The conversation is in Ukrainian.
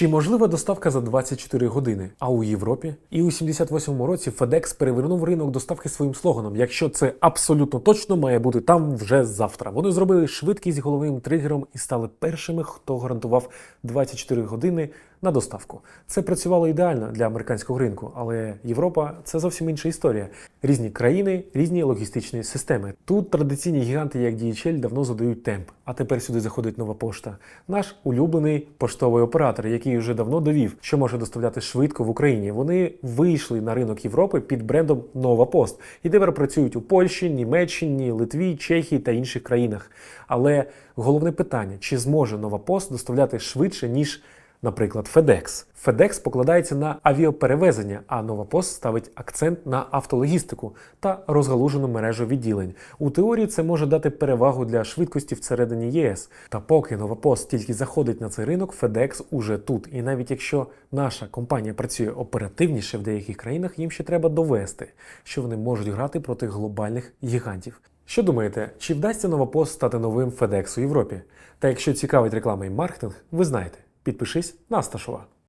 Чи можлива доставка за 24 години? А у Європі? І у 78-му році FedEx перевернув ринок доставки своїм слоганом: якщо це абсолютно точно має бути там вже завтра. Вони зробили швидкість головним тригером і стали першими, хто гарантував 24 години на доставку. Це працювало ідеально для американського ринку, але Європа це зовсім інша історія. Різні країни, різні логістичні системи. Тут традиційні гіганти, як DHL, давно задають темп. А тепер сюди заходить нова пошта. Наш улюблений поштовий оператор, який вже давно довів, що може доставляти швидко в Україні. Вони вийшли на ринок Європи під брендом Нова Пост і тепер працюють у Польщі, Німеччині, Литві, Чехії та інших країнах. Але головне питання: чи зможе Нова Пост доставляти швидше ніж Наприклад, FedEx. FedEx покладається на авіаперевезення, а Нова Пост ставить акцент на автологістику та розгалужену мережу відділень. У теорії це може дати перевагу для швидкості всередині ЄС. Та поки Нова Пост тільки заходить на цей ринок, FedEx уже тут. І навіть якщо наша компанія працює оперативніше в деяких країнах, їм ще треба довести, що вони можуть грати проти глобальних гігантів. Що думаєте, чи вдасться Нова Пост стати новим FedEx у Європі? Та якщо цікавить реклама і маркетинг, ви знаєте. Підпишись на Асташова.